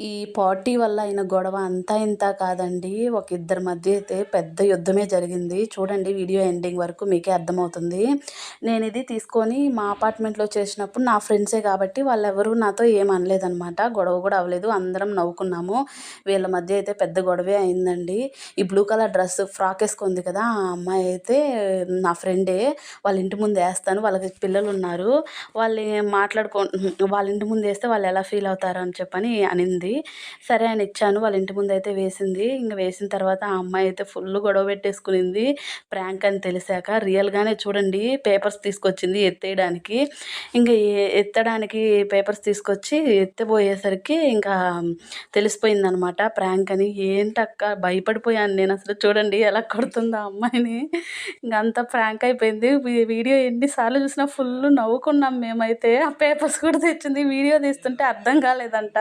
ఈ పార్టీ వల్ల అయిన గొడవ అంతా ఇంత కాదండి. ఒక ఇద్దరి మధ్య అయితే పెద్ద యుద్ధమే జరిగింది. చూడండి వీడియో ఎండింగ్ వరకు మీకే అర్థమవుతుంది. నేను ఇది తీసుకొని మా అపార్ట్మెంట్లో చేసినప్పుడు నా ఫ్రెండ్సే కాబట్టి వాళ్ళు నాతో ఏం అనలేదనమాట గొడవ కూడా అవ్వలేదు. అందరం నవ్వుకున్నాము. వీళ్ళ మధ్య అయితే పెద్ద గొడవే అయిందండి. ఈ బ్లూ కలర్ డ్రెస్ ఫ్రాక్ వేసుకుంది కదా ఆ అమ్మాయి అయితే నా ఫ్రెండే. వాళ్ళ ఇంటి ముందు వేస్తాను. వాళ్ళకి పిల్లలు ఉన్నారు. వాళ్ళు మాట్లాడుకో వాళ్ళ ఇంటి ముందు వేస్తే వాళ్ళు ఎలా ఫీల్ అవుతారు అని చెప్పని అనింది. సరే అని ఇచ్చాను వాళ్ళ ఇంటి ముందు అయితే వేసింది. ఇంకా వేసిన తర్వాత ఆ అమ్మాయి అయితే ఫుల్ గొడవ పెట్టేసుకునింది. ప్రాంక్ అని తెలిసాక రియల్గానే చూడండి పేపర్స్ తీసుకొచ్చింది ఎత్తేయడానికి. ఇంకా ఎత్తడానికి పేపర్స్ తీసుకొచ్చి ఎత్తబోయేసరికి ఇంకా తెలిసిపోయింది అనమాట ప్రాంక్ అని. ఏంటక్క భయపడిపోయాను నేను అసలు చూడండి ఎలా కొడుతుందో ఆ అమ్మాయిని. ఇంకా అంత ప్రాంక్ అయిపోయింది. వీడియో ఎన్నిసార్లు చూసినా ఫుల్ నవ్వుకున్నాం మేమైతే. ఆ పేపర్స్ కూడా తెచ్చింది వీడియో తీస్తుంటే అర్థం కాలేదంట.